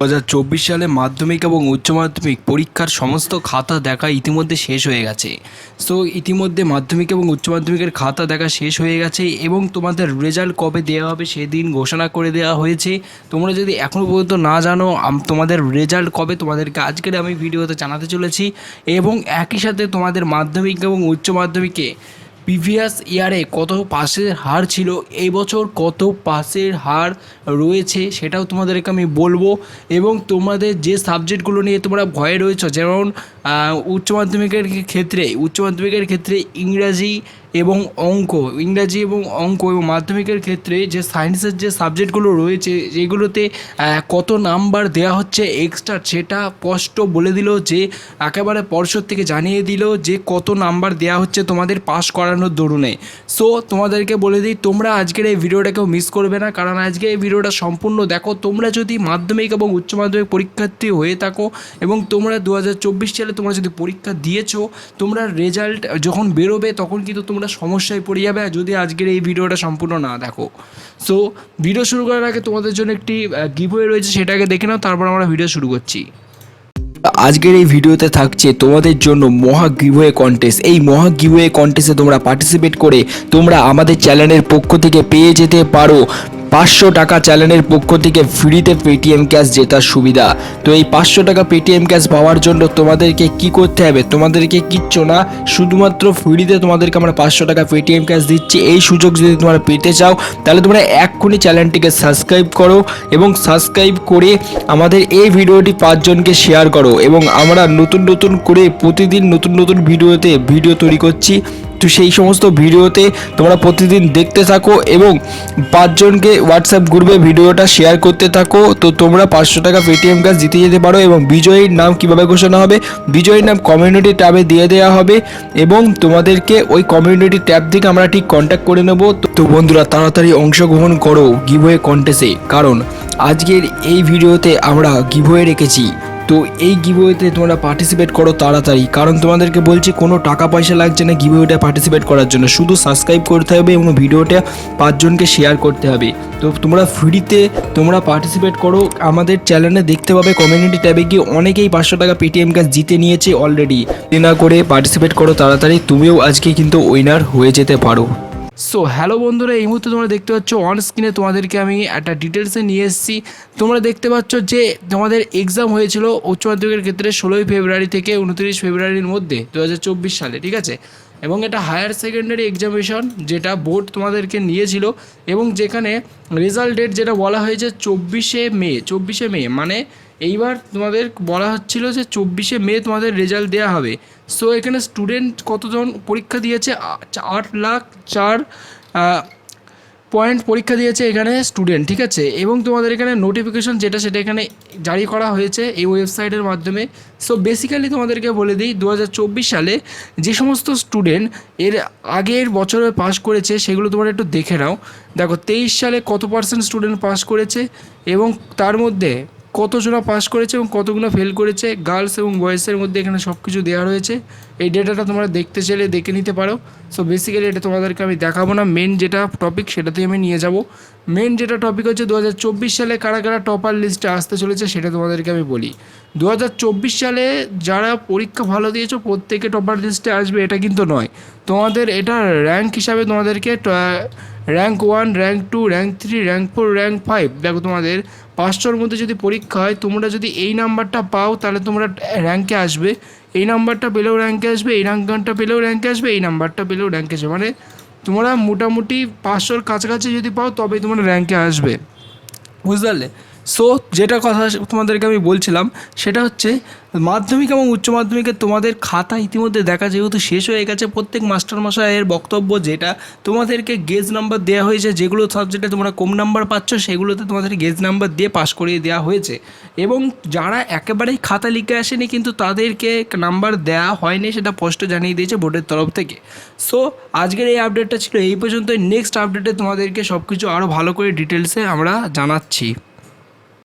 দু হাজার চব্বিশ সালে মাধ্যমিক এবং উচ্চ মাধ্যমিক পরীক্ষার সমস্ত খাতা দেখা ইতিমধ্যে শেষ হয়ে গেছে। সো ইতিমধ্যে মাধ্যমিক এবং উচ্চ মাধ্যমিকের খাতা দেখা শেষ হয়ে গেছে এবং তোমাদের রেজাল্ট কবে দেওয়া হবে সেদিন ঘোষণা করে দেওয়া হয়েছে। তোমরা যদি এখনও পর্যন্ত না জানো তোমাদের রেজাল্ট কবে তোমাদেরকে আজকের আমি ভিডিওতে জানাতে চলেছি এবং একই সাথে তোমাদের মাধ্যমিক এবং উচ্চ মাধ্যমিকে প্রিভিয়াস ইয়ারে কত পাসের হার ছিল, এই বছর কত পাসের হার রয়েছে সেটাও তোমাদেরকে আমি বলব। এবং তোমাদের যে সাবজেক্টগুলো নিয়ে তোমরা ভয়ে রয়েছ, যেমন উচ্চ মাধ্যমিকের ক্ষেত্রে, উচ্চ মাধ্যমিকের ক্ষেত্রে ইংরাজি এবং অঙ্ক, ইংরাজি এবং অঙ্ক এবং মাধ্যমিকের ক্ষেত্রে যে সায়েন্সের যে সাবজেক্টগুলো রয়েছে, যেগুলোতে কত নাম্বার দেওয়া হচ্ছে এক্সট্রা সেটা স্পষ্ট বলে দিল যে, একেবারে পর্ষদ থেকে জানিয়ে দিল যে কত নাম্বার দেওয়া হচ্ছে তোমাদের পাস করানোর দরুনে। সো তোমাদেরকে বলে দিই, তোমরা আজকের এই ভিডিওটাকেও মিস করবে না, কারণ আজকে এই ভিডিওটা সম্পূর্ণ দেখো, তোমরা যদি মাধ্যমিক এবং উচ্চ মাধ্যমিক পরীক্ষার্থী হয়ে থাকো এবং তোমরা দু হাজার চব্বিশ সালে তোমরা যদি পরীক্ষা দিয়েছ, তোমরা রেজাল্ট যখন বেরোবে তখন কিন্তু তোমরা সমস্যায় পড়ে যাবে যদি আজকের এই ভিডিওটা সম্পূর্ণ না দেখো। সো ভিডিও শুরু করার আগে তোমাদের জন্য একটি গিভওয়ে রয়েছে, সেটাকে দেখে নাও, তারপর আমরা ভিডিও শুরু করছি। আজকের এই ভিডিওতে থাকছে তোমাদের জন্য মহা গিভওয়ে কন্টেস্ট এই মহা গিভওয়ে কন্টেস্টে তোমরা পার্টিসিপেট করে তোমরা আমাদের চ্যানেলের পক্ষ থেকে পেয়ে যেতে পারো পাঁচশো টাকা চ্যানেলের পক্ষ থেকে ফ্রিতে পেটিএম ক্যাশ জেতার সুবিধা। তো এই পাঁচশো টাকা পেটিএম ক্যাশ পাওয়ার জন্য তোমাদেরকে কি করতে হবে? তোমাদেরকে কিচ্ছু না, শুধুমাত্র ফ্রিতে তোমাদেরকে আমরা পাঁচশো টাকা পেটিএম ক্যাশ দিচ্ছি। এই সুযোগ যদি তোমরা পেতে চাও, তাহলে তোমরা এক্ষুনি চ্যানেলটিকে সাবস্ক্রাইব করো এবং সাবস্ক্রাইব করে আমাদের এই ভিডিওটি পাঁচজনকে শেয়ার করো এবং আমরা নতুন নতুন করে প্রতিদিন নতুন নতুন ভিডিওতে ভিডিও তৈরি করছি। তো সেই সমস্ত ভিডিওতে তোমরা প্রতিদিন দেখতে থাকো এবং পাঁচজনকে হোয়াটসঅ্যাপ গ্রুপে ভিডিওটা শেয়ার করতে থাকো। তো তোমরা পাঁচশো টাকা পেটিএম কাজ জিতে যেতে পারো এবং বিজয়ীর নাম কীভাবে ঘোষণা হবে? বিজয়ীর নাম কমিউনিটি ট্যাবে দিয়ে দেওয়া হবে এবং তোমাদেরকে ওই কমিউনিটি ট্যাব থেকে আমরা ঠিক কন্ট্যাক্ট করে নেব। তো- বন্ধুরা, তাড়াতাড়ি অংশগ্রহণ করো গিভওয়ে কন্টেস্টে কারণ আজকের এই ভিডিওতে আমরা গিভওয়ে রেখেছি। তো এই গিভওয়েতে তোমরা পার্টিসিপেট করো তাড়াতাড়ি। কারণ তোমাদেরকে বলছি, কোনো টাকা পয়সা লাগছে না গিভওয়েটা পার্টিসিপেট করার জন্য। শুধু সাবস্ক্রাইব করতে হবে এবং ভিডিওটা পাঁচজনকে শেয়ার করতে হবে। তো তোমরা ফ্রিতে তোমরা পার্টিসিপেট করো। আমাদের চ্যানেলে দেখতে পাবে কমিউনিটি ট্যাবে গিয়ে অনেকেই পাঁচশো টাকা পেটিএম কাজ জিতে নিয়েছে অলরেডি না করে পার্টিসিপেট করো তাড়াতাড়ি। তুমিও আজকে কিন্তু উইনার হয়ে যেতে পারো। সো হ্যালো বন্ধুরা, এই মুহূর্তে তোমরা দেখতে পাচ্ছ অন স্ক্রিনে তোমাদেরকে আমি একটা ডিটেলসে নিয়ে এসেছি। তোমরা দেখতে পাচ্ছ যে তোমাদের এক্সাম হয়েছিল উচ্চ মাধ্যমিকের ক্ষেত্রে ষোলোই ফেব্রুয়ারি থেকে উনত্রিশ ফেব্রুয়ারির মধ্যে দু হাজার চব্বিশ সালে, ঠিক আছে? এবং এটা হায়ার সেকেন্ডারি এক্সামিনেশন যেটা বোর্ড তোমাদেরকে নিয়েছিল এবং যেখানে রেজাল্ট ডেট যেটা বলা হয়েছে চব্বিশে মে চব্বিশে মে মানে এইবার তোমাদের বলা হচ্ছিল যে চব্বিশে মে তোমাদের রেজাল্ট দেওয়া হবে। সো এখানে স্টুডেন্ট কতজন পরীক্ষা দিয়েছে? আট লাখ চার পয়েন্ট পরীক্ষা দিয়েছে এখানে স্টুডেন্ট ঠিক আছে? এবং তোমাদের এখানে নোটিফিকেশন যেটা সেটা এখানে জারি করা হয়েছে এই ওয়েবসাইটের মাধ্যমে। সো বেসিক্যালি তোমাদেরকে বলে দিই দু হাজার চব্বিশ সালে যে সমস্ত স্টুডেন্ট এর আগের বছরে পাশ করেছে, সেগুলো তোমরা একটু দেখে নাও। দেখো, তেইশ সালে কত পার্সেন্ট স্টুডেন্ট পাস করেছে এবং তার মধ্যে কতজনা পাস করেছে এবং কতগুলো ফেল করেছে গার্লস এবং বয়েসের মধ্যে এখানে সব কিছু দেওয়া রয়েছে। এই ডেটাটা তোমরা দেখতে চাইলে দেখে নিতে পারো। সো বেসিক্যালি এটা তোমাদেরকে আমি দেখাবো না। মেন যেটা টপিক সেটাতেই আমি নিয়ে যাব। মেন যেটা টপিক হচ্ছে দু হাজার চব্বিশ সালে কারা কারা টপার লিস্টে আসতে চলেছে সেটা তোমাদেরকে আমি বলি। দু হাজার চব্বিশ সালে যারা পরীক্ষা ভালো দিয়েছ, প্রত্যেকে টপার লিস্টে আসবে, এটা কিন্তু নয়। তোমাদের এটা র্যাঙ্ক হিসাবে তোমাদেরকে rank one rank two rank three rank four rank five দেখো তোমাদের পাঁচশোর মধ্যে যদি পরীক্ষা হয়, তোমরা যদি এই নাম্বারটা পাও, তাহলে তোমরা র্যাঙ্কে আসবে। এই নাম্বারটা পেলেও র্যাঙ্কে আসবে, এই নাম্বারটা পেলেও র্যাঙ্কে আসবে, এই নাম্বারটা পেলেও র্যাঙ্কে আসবে। মানে তোমরা মোটামুটি পাঁচশোর কাছাকাছি যদি পাও, তবেই তোমরা র্যাঙ্কে আসবে। বুঝতে পারলে? সো যেটা কথা তোমাদেরকে আমি বলছিলাম, সেটা হচ্ছে মাধ্যমিক এবং উচ্চ মাধ্যমিকে তোমাদের খাতা ইতিমধ্যে দেখা যেহেতু শেষ হয়ে গেছে, প্রত্যেক মাস্টারমশাইয়ের বক্তব্য যেটা, তোমাদেরকে গেজ নাম্বার দেওয়া হয়েছে, যেগুলো সাবজেক্টে তোমরা কম নাম্বার পাচ্ছ, সেগুলোতে তোমাদের গেজ নাম্বার দিয়ে পাস করিয়ে দেওয়া হয়েছে। এবং যারা একেবারেই খাতা লিখে আসেনি, কিন্তু তাদেরকে নাম্বার দেওয়া হয়নি, সেটা স্পষ্ট জানিয়ে দিয়েছে বোর্ডের তরফ থেকে। সো আজকের এই আপডেটটা ছিল এই পর্যন্ত নেক্সট আপডেটে তোমাদেরকে সব কিছু আরও ভালো করে ডিটেলসে আমরা জানাচ্ছি।